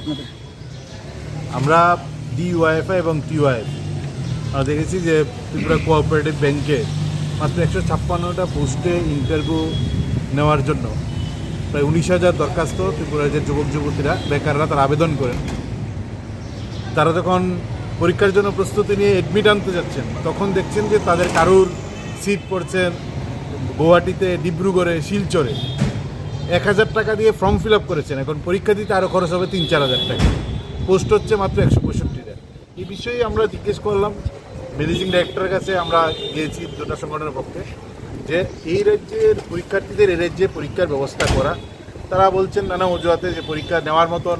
আপনাদের? আমরা ডিওয়াইএফআই এবং টিওয়াইএফ আমরা দেখেছি যে ত্রিপুরা কোঅপারেটিভ ব্যাংকে মাত্র একশো ছাপ্পান্নটা পোস্টে ইন্টারভিউ নেওয়ার জন্য প্রায় উনিশ হাজার দরখাস্ত ত্রিপুরার যে যুবক যুবতীরা, বেকাররা তারা আবেদন করেন। তারা যখন পরীক্ষার জন্য প্রস্তুতি নিয়ে এডমিট আনতে যাচ্ছেন, তখন দেখছেন যে তাদের কারুর সিট পড়ছেন গুয়াহাটিতে ডিব্রুগড়ে, শিলচরে। এক হাজার টাকা দিয়ে ফর্ম ফিল আপ করেছেন। এখন পরীক্ষা দিতে আরও খরচ হবে তিন চার হাজার টাকা। পোস্ট হচ্ছে মাত্র একশো পঁয়ষট্টিটা। এই বিষয়ে আমরা জিজ্ঞেস করলাম। ম্যানেজিং ডাইরেক্টরের কাছে আমরা গিয়েছি দুটা সংগঠনের পক্ষে যে এই রাজ্যের পরীক্ষার্থীদের, এই রাজ্যে পরীক্ষার ব্যবস্থা করা। তারা বলছেন নানা অজুহাতে যে পরীক্ষা নেওয়ার মতন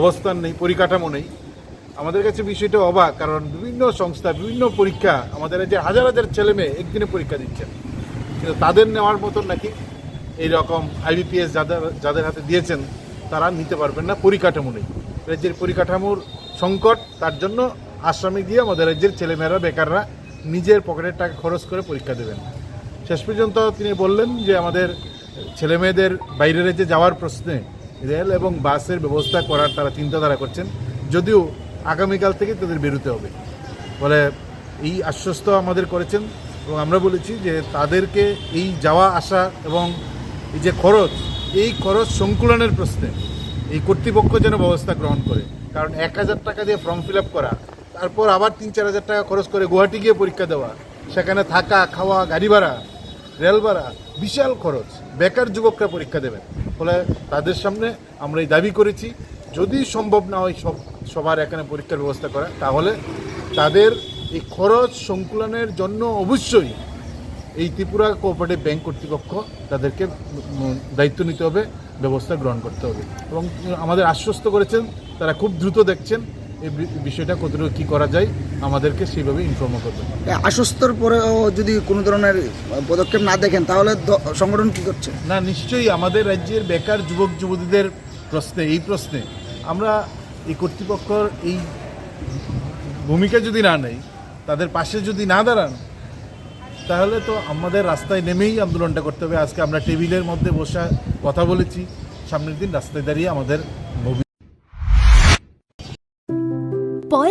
অবস্থান নেই, পরিকাঠামো নেই। আমাদের কাছে বিষয়টা অবাক, কারণ বিভিন্ন সংস্থা, বিভিন্ন পরীক্ষা আমাদের যে হাজার হাজার ছেলে মেয়ে একদিনে পরীক্ষা দিচ্ছেন। কিন্তু তাদের নেওয়ার মতন নাকি এই রকম আইবিপিএস যাদের যাদের হাতে দিয়েছেন, তারা নিতে পারবেন না পরিকাঠামো নেই। রাজ্যের পরিকাঠামোর সংকট, তার জন্য আশ্রমে গিয়ে আমাদের রাজ্যের ছেলেমেয়েরা, বেকাররা নিজের পকেটের টাকা খরচ করে পরীক্ষা দেবেন। শেষ পর্যন্ত তিনি বললেন যে, আমাদের ছেলেমেয়েদের বাইরে রাজ্যে যাওয়ার প্রশ্নে রেল এবং বাসের ব্যবস্থা করার তারা চিন্তাধারা করছেন, যদিও আগামীকাল থেকে তাদের বেরোতে হবে। বলে এই আশ্বস্ত আমাদের করেছেন এবং আমরা বলেছি যে, তাদেরকে এই যাওয়া আসা এবং যে খরচ, এই খরচ সংকুলনের প্রশ্নে এই কর্তৃপক্ষ যেন ব্যবস্থা গ্রহণ করে। কারণ এক হাজার টাকা দিয়ে ফর্ম ফিল আপ করা, তারপর আবার তিন, চার হাজার টাকা খরচ করে গুয়াহাটি গিয়ে পরীক্ষা দেওয়া, সেখানে থাকা, খাওয়া, গাড়ি ভাড়া, রেল ভাড়া, বিশাল খরচ। বেকার যুবকরা পরীক্ষা দেবেন। ফলে তাদের সামনে আমরা এই দাবি করেছি, যদি সম্ভব না হয় সব, সবার এখানে পরীক্ষার ব্যবস্থা করা, তাহলে তাদের এই খরচ সংকুলনের জন্য অবশ্যই এই ত্রিপুরা কোঅপারেটিভ ব্যাংক কর্তৃপক্ষ তাদেরকে দায়িত্ব নিতে হবে ব্যবস্থা গ্রহণ করতে হবে। এবং আমাদের আশ্বস্ত করেছেন তারা খুব দ্রুত দেখছেন এই বিষয়টা কতটুকু কী করা যায় আমাদেরকে সেইভাবে ইনফর্ম করবেন। এ আশ্বস্তর পরেও যদি কোনো ধরনের পদক্ষেপ না দেখেন তাহলে সংগঠন কী করছে? না নিশ্চয়ই আমাদের রাজ্যের বেকার যুবক যুবতীদের প্রশ্নে এই প্রশ্নে আমরা এই কর্তৃপক্ষর এই ভূমিকা যদি না নেই তাদের পাশে যদি না দাঁড়ান তাহলে তো আমাদের রাস্তায় নেমেই আন্দোলনটা করতে হবে। আজকে আমরা টেবিলের মধ্যে বসে কথা বলেছি। সামনের দিন রাস্তায় দাঁড়িয়ে আমাদের